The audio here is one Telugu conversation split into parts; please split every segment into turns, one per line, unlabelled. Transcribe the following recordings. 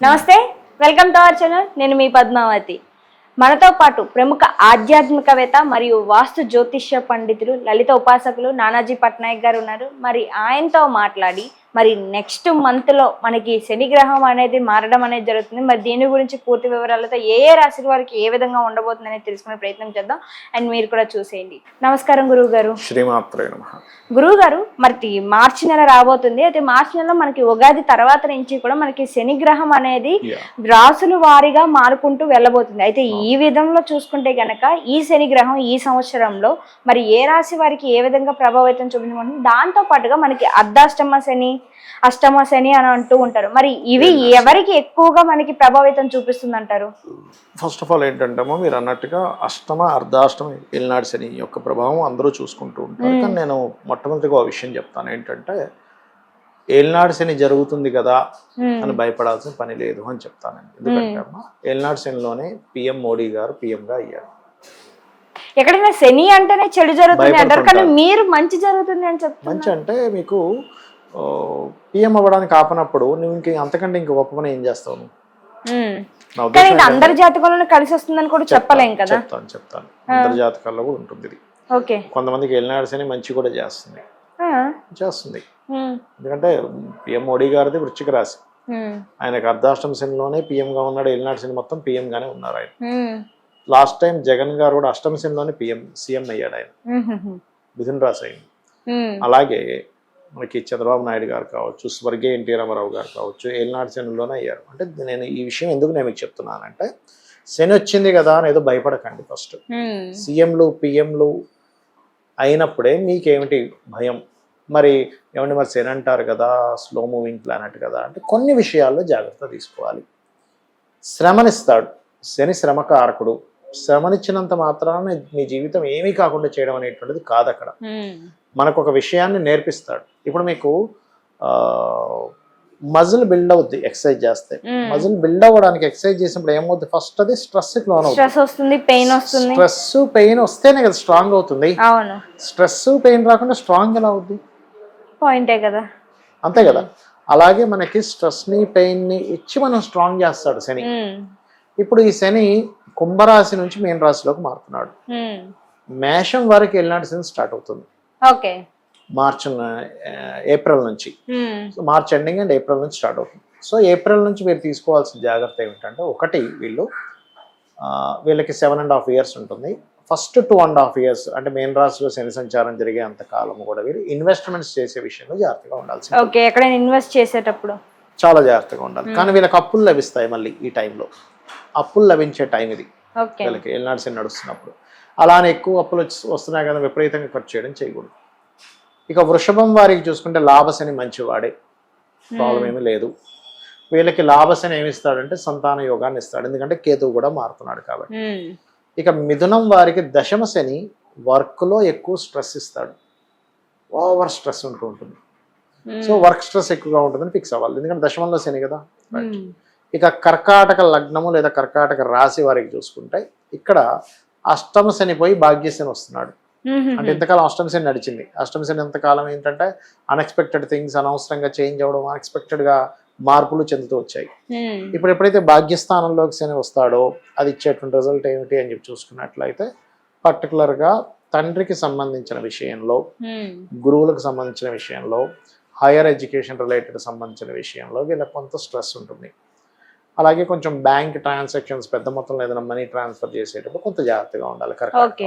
నమస్తే వెల్కమ్ టు అవర్ ఛానల్ నేను మీ పద్మావతి. మనతో పాటు ప్రముఖ ఆధ్యాత్మికవేత్త మరియు వాస్తు జ్యోతిష్య పండితులు లలిత ఉపాసకులు నానాజీ పట్నాయక్ గారు ఉన్నారు. మరి ఆయనతో మాట్లాడి మరి నెక్స్ట్ మంత్లో మనకి శని గ్రహం అనేది మారడం అనేది జరుగుతుంది. మరి దీని గురించి పూర్తి వివరాలతో ఏ ఏ రాశి వారికి ఏ విధంగా ఉండబోతుంది అనేది తెలుసుకునే ప్రయత్నం చేద్దాం. అండ్ మీరు కూడా చూసేయండి. నమస్కారం గురువు గారు గురువు గారు మరి మార్చి నెల రాబోతుంది. అయితే మార్చి నెలలో మనకి ఉగాది తర్వాత నుంచి కూడా మనకి శని గ్రహం అనేది రాసుల వారీగా మారుకుంటూ వెళ్ళబోతుంది. అయితే ఈ విధంలో చూసుకుంటే గనక ఈ శని గ్రహం ఈ సంవత్సరంలో మరి ఏ రాశి వారికి ఏ విధంగా ప్రభావితం చూపించబోతుంది? దాంతో పాటుగా మనకి అర్ధాష్టమ శని అష్టమ శని అని అంటూ ఉంటారు. మరి ఇవి ఎవరికి ఎక్కువగా మనకి ప్రభావితం చూపిస్తుంది అంటారు
ఫస్ట్ ఆఫ్ ఆల్ ఏంటంటేమో మీరు అన్నట్టుగా అష్టమ అర్ధాష్టమ ఏలినాడు శని యొక్క ప్రభావం అందరూ చూసుకుంటూ ఉంటారు. కానీ నేను మొట్టమొదటిగా ఒక విషయం చెప్తాను. ఏంటంటే ఏలినాడు శని జరుగుతుంది కదా అని భయపడాల్సిన పని లేదు అని చెప్తాను. ఎందుకంటే అమ్మా ఏలినాడు శనిలోనే పిఎం మోడీ గారు పిఎంగా అయ్యారు.
ఎక్కడైనా శని అంటేనే చెడు జరుగుతుంది. అంటారు కానీ. మీరు మంచి జరుగుతుంది అని చెప్తున్నారు.
మంచి అంటే మీకు పిఎం అవ్వడానికి ఆపనప్పుడు నువ్వు ఇంక అంతకంటే ఇంక గొప్ప పని ఏం చేస్తావు నువ్వు?
కానీ ఇది అందరి జాతకంలో కలిసి వస్తుందని కూడా చెప్పలేం కదా.
చెప్తాను చెప్తాను. అందరి జాతకాల్లో కూడా ఉంటుంది ఇది.
ఓకే.
కొంతమందికి ఏలినాడు శని మంచి కూడా చేస్తుంది.
ఆ,
చేస్తుంది. ఎందుకంటే పిఎం మోడీ గారిది వృశ్చిక రాశి. ఆయనకు అర్ధాష్టమ శనిలోనే పిఎంగా ఉన్నాడు ఏలినాడు శని మొత్తం PM గానే ఉన్నారు ఆయన. లాస్ట్ టైం జగన్ గారు కూడా అష్టమ శనిలోనే పిఎం సీఎం అయ్యాడు ఆయన. మిథున్ రాశి అయింది అలాగే మనకి చంద్రబాబు నాయుడు గారు కావచ్చు స్వర్గీయ ఎన్టీ రామారావు గారు కావచ్చు ఏలినాడు శనిలోనే అయ్యారు. అంటే నేను ఈ విషయం ఎందుకు నేను మీకు చెప్తున్నానంటే శని వచ్చింది కదా అని ఏదో భయపడకండి ఫస్ట్. సీఎంలు పిఎంలు అయినప్పుడే మీకేమిటి భయం? మరి ఏమంటే మరి శని అంటారు కదా స్లో మూవింగ్ ప్లానెట్ కదా అంటే కొన్ని విషయాల్లో జాగ్రత్త తీసుకోవాలి. శ్రమనిస్తాడు. శని శ్రమకారకుడు. శ్రమనిచ్చినంత మాత్రాన మీ జీవితం ఏమీ కాకుండా చేయడం అనేటువంటిది కాదు అక్కడ మనకు ఒక విషయాన్ని నేర్పిస్తాడు. ఇప్పుడు మీకు మజిల్ బిల్డ్ అవుద్ది ఎక్సర్సైజ్ చేస్తే. మజిల్ బిల్డ్ అవ్వడానికి ఎక్సర్సైజ్ చేసినప్పుడు ఏమవుద్ది? ఫస్ట్ అది స్ట్రెస్ లోన్ అవుతుంది.
స్ట్రెస్ వస్తుంది పెయిన్ వస్తుంది.
స్ట్రెస్ పెయిన్ వస్తేనే కదా స్ట్రాంగ్ అవుతుంది.
అవును.
స్ట్రెస్ పెయిన్ రాకుండా స్ట్రాంగ్ ఎలా అవుద్ది?
పాయింటే కదా.
అంతే కదా. అలాగే మనకి స్ట్రెస్ని పెయిన్ని ఇచ్చి మనం స్ట్రాంగ్ చేస్తాడు శని. ఇప్పుడు ఈ శని కుంభరాశి నుంచి మీన రాశిలోకి మారుతున్నాడు మేషం వరకు వెళ్ళినాడు శని స్టార్ట్ అవుతుంది. మార్చ్ ఏప్రిల్ నుంచి. మార్చ్ ఎండింగ్ అండ్ ఏప్రిల్ నుంచి స్టార్ట్ అవుతుంది. సో ఏప్రిల్ నుంచి మీరు తీసుకోవాల్సిన జాగ్రత్త ఏమిటంటే ఒకటి వీళ్ళు వీళ్ళకి సెవెన్ అండ్ హాఫ్ ఇయర్స్ ఉంటుంది. First two and half years అంటే మెయిన్ రాశిలో శని సంచారం జరిగే అంత కాలం కూడా వీరు ఇన్వెస్ట్మెంట్స్ చేసే విషయంలో జాగ్రత్తగా ఉండాల్సి.
ఓకే ఎక్కడైనా ఇన్వెస్ట్ చేసేటప్పుడు?
చాలా జాగ్రత్తగా ఉండాలి. కానీ వీళ్ళకి అప్పులు లభిస్తాయి మళ్ళీ ఈ టైంలో. అప్పులు లభించే టైం ఇది. వీళ్ళకి ఏళ్ళనాడు శని నడుస్తున్నప్పుడు. అలానే ఎక్కువ అప్పులు వచ్చి- వస్తున్నాయి కదా విపరీతంగా ఖర్చు చేయడం చేయకూడదు. ఇక వృషభం వారికి చూసుకుంటే లాభశని మంచివాడే. ప్రాబ్లం ఏమీ లేదు. వీళ్ళకి లాభశని ఏమి ఇస్తాడంటే సంతాన యోగాన్ని ఇస్తాడు. ఎందుకంటే కేతువు కూడా మారుతున్నాడు కాబట్టి. ఇక మిథునం వారికి దశమ శని వర్క్లో ఎక్కువ స్ట్రెస్ ఇస్తాడు. ఓవర్ స్ట్రెస్ ఉంటూ ఉంటుంది. సో వర్క్ స్ట్రెస్ ఎక్కువగా ఉంటుందని ఫిక్స్ అవ్వాలి. ఎందుకంటే దశమంలో శని కదా. ఇక కర్కాటక లగ్నము లేదా కర్కాటక రాశి వారికి చూసుకుంటే ఇక్కడ అష్టమ శని పోయి భాగ్యశని వస్తున్నాడు. అంటే ఇంతకాలం అష్టమ శని నడిచింది. అష్టమ శని ఎంతకాలం ఏంటంటే అన్ఎక్స్పెక్టెడ్ థింగ్స్ అనవసరంగా చేంజ్ అవ్వడం unexpected గా మార్పులు చెందుతూ వచ్చాయి. ఇప్పుడు ఎప్పుడైతే భాగ్యస్థానంలోకి శని వస్తాడో అది ఇచ్చేటువంటి రిజల్ట్ ఏమిటి అని చెప్పి చూసుకున్నట్లయితే పర్టికులర్గా తండ్రికి సంబంధించిన విషయంలో గురువులకు సంబంధించిన విషయంలో హైయర్ ఎడ్యుకేషన్ రిలేటెడ్ సంబంధించిన విషయంలో వీళ్ళకి కొంత స్ట్రెస్ ఉంటుంది. అలాగే కొంచెం బ్యాంక్ ట్రాన్సాక్షన్స్ పెద్ద మొత్తంలో ఏదైనా మనీ ట్రాన్స్ఫర్ చేసేటప్పుడు కొంత జాగ్రత్తగా ఉండాలి. కరెక్ట్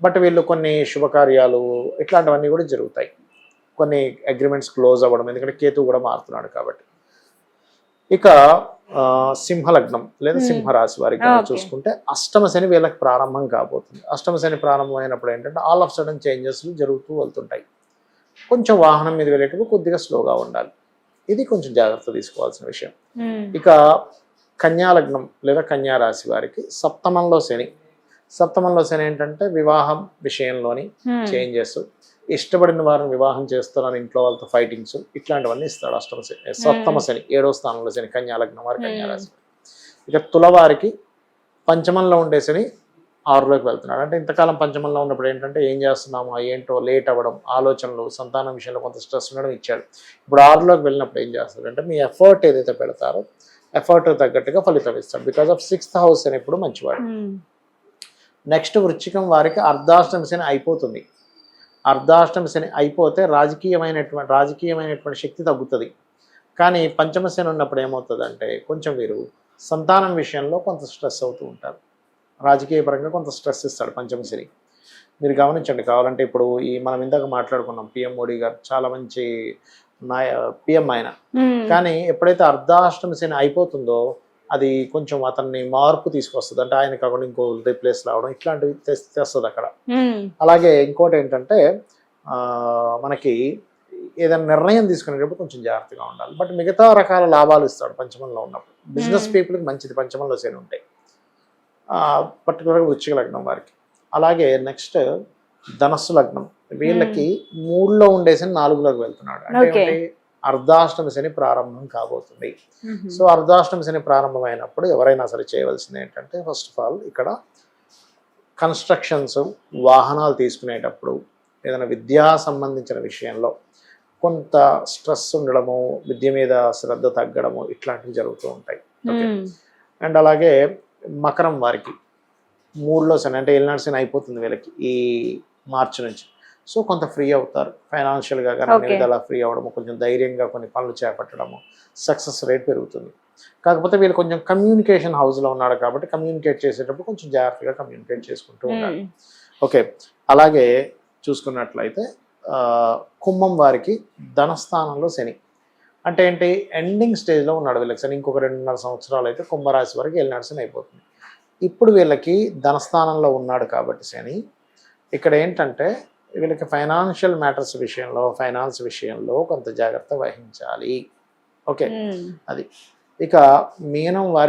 బట్ వీళ్ళు కొన్ని శుభకార్యాలు ఇట్లాంటివన్నీ కూడా జరుగుతాయి కొన్ని అగ్రిమెంట్స్ క్లోజ్ అవ్వడం ఎందుకంటే కేతు కూడా మారుతున్నాడు కాబట్టి ఇక సింహలగ్నం లేదా
Hmm.
సింహరాశి వారికి. చూసుకుంటే అష్టమ శని వీళ్ళకి ప్రారంభం కాబోతుంది అష్టమ శని ప్రారంభమైనప్పుడు ఏంటంటే ఆల్ ఆఫ్ సడన్ చేంజెస్ జరుగుతూ వెళ్తుంటాయి కొంచెం వాహనం మీద వెళ్ళేటప్పుడు కొద్దిగా స్లోగా ఉండాలి ఇది కొంచెం జాగ్రత్త తీసుకోవాల్సిన విషయం. ఇక కన్యా లగ్నం లేదా కన్యా రాశి వారికి సప్తమంలో శని. సప్తమంలో శని ఏంటంటే వివాహం విషయంలోని చేంజెస్. ఇష్టపడిన వారిని వివాహం చేస్తున్నాను ఇంట్లో వాళ్ళతో ఫైటింగ్స్ ఇట్లాంటివన్నీ ఇస్తాడు అష్టమ శని. సప్తమ శని ఏడో స్థానంలో శని కన్యా లగ్నం వారి కన్యా
Hmm.
రాశి ఇక తుల వారికి పంచమంలో ఉండే శని ఆరులోకి వెళ్తున్నాడు. అంటే ఇంతకాలం పంచమంలో ఉన్నప్పుడు ఏంటంటే ఏం చేస్తున్నాము ఏంటో లేట్ అవ్వడం ఆలోచనలు సంతానం విషయంలో కొంత స్ట్రెస్ ఉండడం ఇచ్చాడు. ఇప్పుడు ఆరులోకి వెళ్ళినప్పుడు ఏం చేస్తాడు అంటే మీ ఎఫర్ట్ ఏదైతే పెడతారో ఎఫర్ట్ తగ్గట్టుగా ఫలితం ఇస్తాడు. బికాస్ ఆఫ్ సిక్స్త్ హౌస్ అని ఎప్పుడు మంచివాడు. నెక్స్ట్ వృశ్చికం వారికి అర్ధాష్టమి శని అయిపోతుంది. అర్ధాష్టమి శని అయిపోతే రాజకీయమైనటువంటి రాజకీయమైనటువంటి శక్తి తగ్గుతుంది. కానీ పంచమ శని ఉన్నప్పుడు ఏమవుతుందంటే కొంచెం వీరు సంతానం విషయంలో కొంత స్ట్రెస్ అవుతూ ఉంటారు. రాజకీయ పరంగా కొంత స్ట్రెస్ ఇస్తాడు పంచమ శని మీరు గమనించండి కావాలంటే ఇప్పుడు ఈ మనం ఇందాక మాట్లాడుకున్నాం పిఎం మోడీ గారు చాలా మంచి నాయ పిఎం ఆయన. కానీ ఎప్పుడైతే అర్ధాష్టమి శని అయిపోతుందో అది కొంచెం అతన్ని మార్పు తీసుకొస్తుంది. అంటే ఆయన కాకుండా ఇంకో రీప్లేస్ రావడం ఇట్లాంటివి తెస్- తెస్తుంది అక్కడ. అలాగే ఇంకోటి ఏంటంటే మనకి ఏదైనా నిర్ణయం తీసుకునేటప్పుడు కొంచెం జాగ్రత్తగా ఉండాలి. బట్ మిగతా రకాల లాభాలు ఇస్తాడు పంచమంలో ఉన్నప్పుడు. బిజినెస్. పీపుల్కి మంచిది పంచమంలో శని ఉంటాయి పర్టికులర్గా వృచ్చిక లగ్నం వారికి. అలాగే నెక్స్ట్ ధనస్సు లగ్నం. వీళ్ళకి మూడులో ఉండేసి నాలుగులోకి వెళ్తున్నాడు. అంటే? అర్ధాష్టమి శని ప్రారంభం కాబోతుంది. సో అర్ధాష్టమి శని ప్రారంభమైనప్పుడు ఎవరైనా సరే చేయవలసింది ఏంటంటే ఫస్ట్ ఆఫ్ ఆల్ ఇక్కడ కన్స్ట్రక్షన్స్ వాహనాలు తీసుకునేటప్పుడు ఏదైనా విద్యా సంబంధించిన విషయంలో కొంత స్ట్రెస్ ఉండడము విద్య మీద శ్రద్ధ తగ్గడము ఇట్లాంటివి జరుగుతూ ఉంటాయి. అండ్ అలాగే మకరం వారికి. మూడులో శని అంటే ఏలినాడు శని అయిపోతుంది వీళ్ళకి ఈ మార్చి నుంచి. సో కొంత ఫ్రీ అవుతారు. ఫైనాన్షియల్గా కానీ అన్ని
Okay.
విధాలా ఫ్రీ అవ్వడము కొంచెం ధైర్యంగా కొన్ని పనులు చేపట్టడము సక్సెస్ రేట్ పెరుగుతుంది. కాకపోతే వీళ్ళు కొంచెం కమ్యూనికేషన్ హౌస్లో ఉన్నాడు కాబట్టి కమ్యూనికేట్ చేసేటప్పుడు కొంచెం జాగ్రత్తగా కమ్యూనికేట్ చేసుకుంటూ ఉండాలి.
Um,
okay. అలాగే చూసుకున్నట్లయితే కుంభం వారికి ధనస్థానంలో శని. అంటే ఏంటి? ఎండింగ్ స్టేజ్లో ఉన్నాడు వీళ్ళకి. శని ఇంకొక రెండున్నర సంవత్సరాలు అయితే కుంభరాశి వరకు వెళ్ళినాడు శని అయిపోతుంది. ఇప్పుడు వీళ్ళకి ధనస్థానంలో ఉన్నాడు కాబట్టి శని ఇక్కడ ఏంటంటే వీళ్ళకి ఫైనాన్షియల్ మ్యాటర్స్ విషయంలో ఫైనాన్స్ విషయంలో కొంత జాగ్రత్త వహించాలి. ఓకే. అది. ఇక మీనం వారి